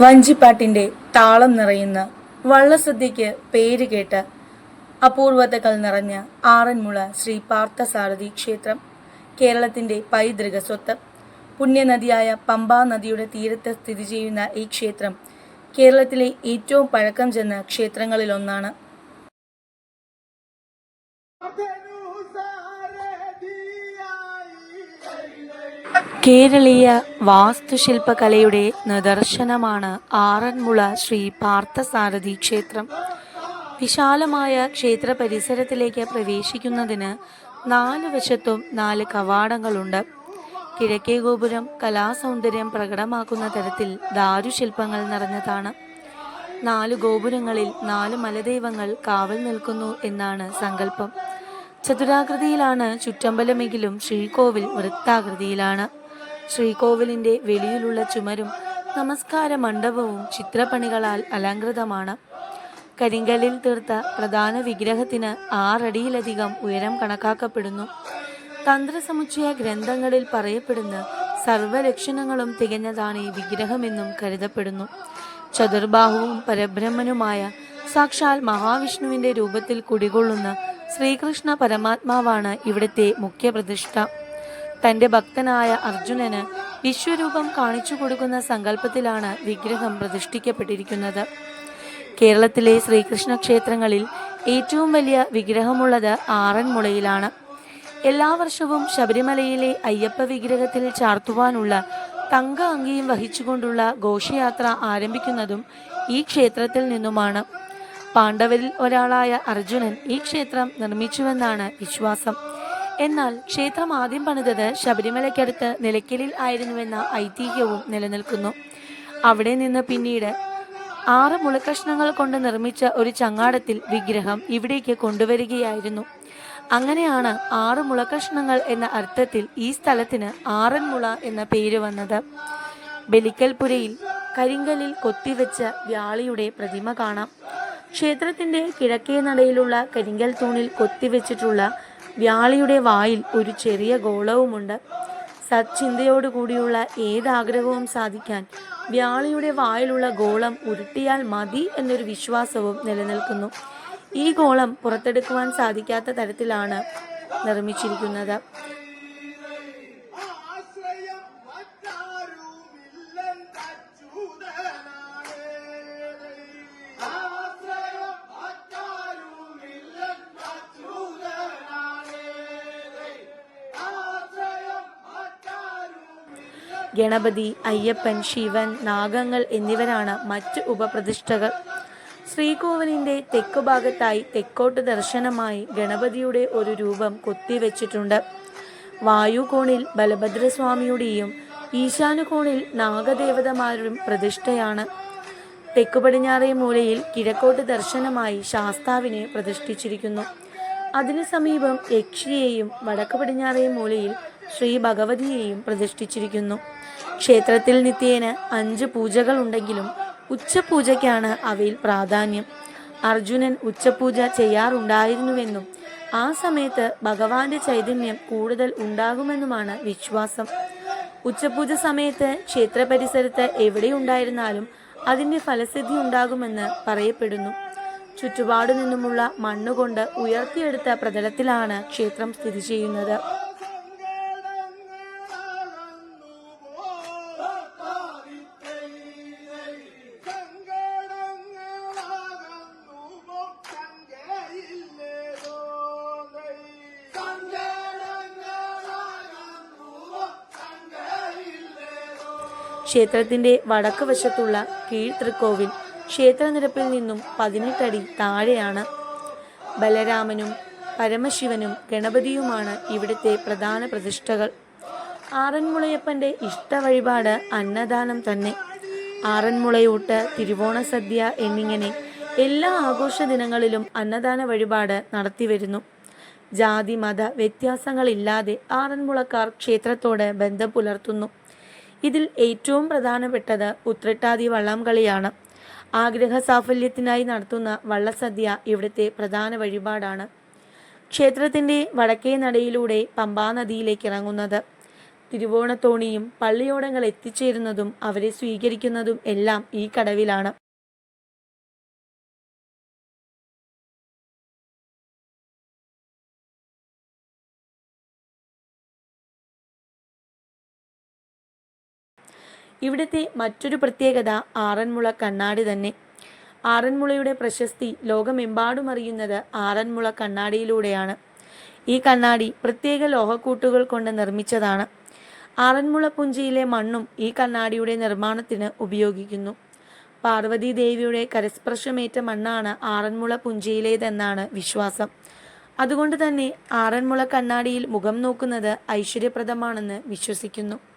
വഞ്ചിപ്പാട്ടിന്റെ താളം നിറയുന്ന വള്ളസദ്യയ്ക്ക് പേര് കേട്ട അപൂർവതകൾ നിറഞ്ഞ ആറന്മുള ശ്രീ പാർത്ഥസാരഥി ക്ഷേത്രം കേരളത്തിന്റെ പൈതൃക സ്വത്ത് പുണ്യനദിയായ പമ്പാ നദിയുടെ തീരത്ത് സ്ഥിതി ചെയ്യുന്ന ഈ ക്ഷേത്രം കേരളത്തിലെ ഏറ്റവും പഴക്കം ചെന്ന ക്ഷേത്രങ്ങളിലൊന്നാണ്. കേരളീയ വാസ്തുശില്പകലയുടെ നിദർശനമാണ് ആറന്മുള ശ്രീ പാർത്ഥസാരഥി ക്ഷേത്രം. വിശാലമായ ക്ഷേത്ര പരിസരത്തിലേക്ക് പ്രവേശിക്കുന്നതിന് നാല് വശത്തും നാല് കവാടങ്ങളുണ്ട്. കിഴക്കേ ഗോപുരം കലാസൗന്ദര്യം പ്രകടമാക്കുന്ന തരത്തിൽ ദാരുശില്പങ്ങൾ നിറഞ്ഞതാണ്. നാല് ഗോപുരങ്ങളിൽ നാല് മലദൈവങ്ങൾ കാവൽ നിൽക്കുന്നു എന്നാണ് സങ്കല്പം. ചതുരാകൃതിയിലാണ് ചുറ്റമ്പലമെങ്കിലും ശ്രീകോവിൽ വൃത്താകൃതിയിലാണ്. ശ്രീകോവിലിന്റെ വെളിയിലുള്ള ചുമരും നമസ്കാര മണ്ഡപവും ചിത്രപ്പണികളാൽ അലങ്കൃതമാണ് കരിങ്കല്ലിൽ തീർത്ത പ്രധാന വിഗ്രഹത്തിന് ആറടിയിലധികം ഉയരം കണക്കാക്കപ്പെടുന്നു. തന്ത്രസമുച്ചയ ഗ്രന്ഥങ്ങളിൽ പറയപ്പെടുന്ന സർവലക്ഷണങ്ങളും തികഞ്ഞതാണ് ഈ വിഗ്രഹമെന്നും കരുതപ്പെടുന്നു. ചതുർബാഹുവും പരബ്രഹ്മനുമായ സാക്ഷാൽ മഹാവിഷ്ണുവിന്റെ രൂപത്തിൽ കുടികൊള്ളുന്ന ശ്രീകൃഷ്ണ പരമാത്മാവാണ് ഇവിടുത്തെ മുഖ്യപ്രതിഷ്ഠ. തന്റെ ഭക്തനായ അർജുനന് വിശ്വരൂപം കാണിച്ചു കൊടുക്കുന്ന സങ്കല്പത്തിലാണ് വിഗ്രഹം പ്രതിഷ്ഠിക്കപ്പെട്ടിരിക്കുന്നത്. കേരളത്തിലെ ശ്രീകൃഷ്ണ ക്ഷേത്രങ്ങളിൽ ഏറ്റവും വലിയ വിഗ്രഹമുള്ളത് ആറന്മുളയിലാണ് എല്ലാ വർഷവും ശബരിമലയിലെ അയ്യപ്പ വിഗ്രഹത്തിൽ ചാർത്തുവാനുള്ള തങ്ക അങ്കിയും വഹിച്ചുകൊണ്ടുള്ള ഘോഷയാത്ര ആരംഭിക്കുന്നതും ഈ ക്ഷേത്രത്തിൽ നിന്നുമാണ്. പാണ്ഡവരിൽ ഒരാളായ അർജുനൻ ഈ ക്ഷേത്രം നിർമ്മിച്ചുവെന്നാണ് വിശ്വാസം. എന്നാൽ ക്ഷേത്രം ആദ്യം പണിതത് ശബരിമലയ്ക്കടുത്ത് നിലയ്ക്കലിൽ ആയിരുന്നുവെന്ന ഐതിഹ്യവും നിലനിൽക്കുന്നു. അവിടെ നിന്ന് പിന്നീട് ആറ് മുളക്കഷ്ണങ്ങൾ കൊണ്ട് നിർമ്മിച്ച ഒരു ചങ്ങാടത്തിൽ വിഗ്രഹം ഇവിടേക്ക് കൊണ്ടുവരികയായിരുന്നു. അങ്ങനെയാണ് ആറ് മുളക്കഷ്ണങ്ങൾ എന്ന അർത്ഥത്തിൽ ഈ സ്ഥലത്തിന് ആറന്മുള എന്ന പേര് വന്നത്. ബലിക്കൽപുരയിൽ കരിങ്കലിൽ കൊത്തിവെച്ച വ്യാളിയുടെ പ്രതിമ കാണാം. ക്ഷേത്രത്തിന്റെ കിഴക്കേ നടയിലുള്ള കരിങ്കൽ തൂണിൽ കൊത്തിവെച്ചിട്ടുള്ള വ്യാളിയുടെ വായിൽ ഒരു ചെറിയ ഗോളവുമുണ്ട്. സച്ചിന്തയോടുകൂടിയുള്ള ഏതാഗ്രഹവും സാധിക്കാൻ വ്യാളിയുടെ വായിലുള്ള ഗോളം ഉരുട്ടിയാൽ മതി എന്നൊരു വിശ്വാസവും നിലനിൽക്കുന്നു. ഈ ഗോളം പുറത്തെടുക്കുവാൻ സാധിക്കാത്ത തരത്തിലാണ് നിർമ്മിച്ചിരിക്കുന്നത്. ഗണപതി അയ്യപ്പൻ ശിവൻ നാഗങ്ങൾ എന്നിവരാണ് മറ്റ് ഉപപ്രതിഷ്ഠകൾ. ശ്രീകോവിലിന്റെ തെക്കുഭാഗത്തായി തെക്കോട്ട് ദർശനമായി ഗണപതിയുടെ ഒരു രൂപം കൊത്തിവെച്ചിട്ടുണ്ട്. വായുകോണിൽ ബലഭദ്രസ്വാമിയുടെയും ഈശാനുകോണിൽ നാഗദേവതമാരും പ്രതിഷ്ഠയാണ്. തെക്കു പടിഞ്ഞാറേ മൂലയിൽ കിഴക്കോട്ട് ദർശനമായി ശാസ്താവിനെ പ്രതിഷ്ഠിച്ചിരിക്കുന്നു. അതിനു സമീപം യക്ഷിയെയും വടക്ക് പടിഞ്ഞാറേ മൂലയിൽ ശ്രീ ഭഗവതിയെയും പ്രതിഷ്ഠിച്ചിരിക്കുന്നു. ക്ഷേത്രത്തിൽ നിത്യേന അഞ്ച് പൂജകൾ ഉണ്ടെങ്കിലും ഉച്ചപൂജയ്ക്കാണ് അവയിൽ പ്രാധാന്യം. അർജുനൻ ഉച്ചപൂജ ചെയ്യാറുണ്ടായിരുന്നുവെന്നും ആ സമയത്ത് ഭഗവാന്റെ ചൈതന്യം കൂടുതൽ ഉണ്ടാകുമെന്നുമാണ് വിശ്വാസം. ഉച്ചപൂജ സമയത്ത് ക്ഷേത്ര പരിസരത്ത് എവിടെയുണ്ടായിരുന്നാലും അതിന്റെ ഫലസിദ്ധി ഉണ്ടാകുമെന്ന് പറയപ്പെടുന്നു. ചുറ്റുപാടു നിന്നുമുള്ള മണ്ണുകൊണ്ട് ഉയർത്തിയെടുത്ത പ്രതലത്തിലാണ് ക്ഷേത്രം സ്ഥിതി ചെയ്യുന്നത്. ക്ഷേത്രത്തിന്റെ വടക്ക് വശത്തുള്ള കീഴ്തൃക്കോവിൽ ക്ഷേത്രനിരപ്പിൽ നിന്നും പതിനെട്ടടി താഴെയാണ്. ബലരാമനും പരമശിവനും ഗണപതിയുമാണ് ഇവിടുത്തെ പ്രധാന പ്രതിഷ്ഠകൾ. ആറന്മുളയപ്പന്റെ ഇഷ്ട വഴിപാട് അന്നദാനം തന്നെ. ആറന്മുളയൂട്ട് തിരുവോണ സദ്യ എന്നിങ്ങനെ എല്ലാ ആഘോഷ ദിനങ്ങളിലും അന്നദാന വഴിപാട് നടത്തിവരുന്നു. ജാതി മത വ്യത്യാസങ്ങളില്ലാതെ ആറന്മുളക്കാർ ക്ഷേത്രത്തോട് ബന്ധം പുലർത്തുന്നു ഇതിൽ ഏറ്റവും പ്രധാനപ്പെട്ടത് ഉത്രട്ടാതി വള്ളംകളിയാണ് ആഗ്രഹ സാഫല്യത്തിനായി നടത്തുന്ന വള്ളസദ്യ ഇവിടുത്തെ പ്രധാന വഴിപാടാണ്. ക്ഷേത്രത്തിന്റെ വടക്കേ നടയിലൂടെ പമ്പാ നദിയിലേക്ക് ഇറങ്ങുന്നത്. തിരുവോണത്തോണിയും പള്ളിയോടങ്ങൾ എത്തിച്ചേരുന്നതും അവരെ സ്വീകരിക്കുന്നതും എല്ലാം ഈ കടവിലാണ്. ഇവിടുത്തെ മറ്റൊരു പ്രത്യേകത ആറന്മുള കണ്ണാടി തന്നെ. ആറന്മുളയുടെ പ്രശസ്തി ലോകമെമ്പാടും അറിയുന്നത് ആറന്മുള കണ്ണാടിയിലൂടെയാണ്. ഈ കണ്ണാടി പ്രത്യേക ലോഹക്കൂട്ടുകൾ കൊണ്ട് നിർമ്മിച്ചതാണ്. ആറന്മുള പുഞ്ചയിലെ മണ്ണും ഈ കണ്ണാടിയുടെ നിർമ്മാണത്തിന് ഉപയോഗിക്കുന്നു. പാർവതി ദേവിയുടെ കരസ്പർശമേറ്റ മണ്ണാണ് ആറന്മുള പുഞ്ചയിലേതെന്നാണ് വിശ്വാസം. അതുകൊണ്ട് തന്നെ ആറന്മുള കണ്ണാടിയിൽ മുഖം നോക്കുന്നത് ഐശ്വര്യപ്രദമാണെന്ന് വിശ്വസിക്കുന്നു.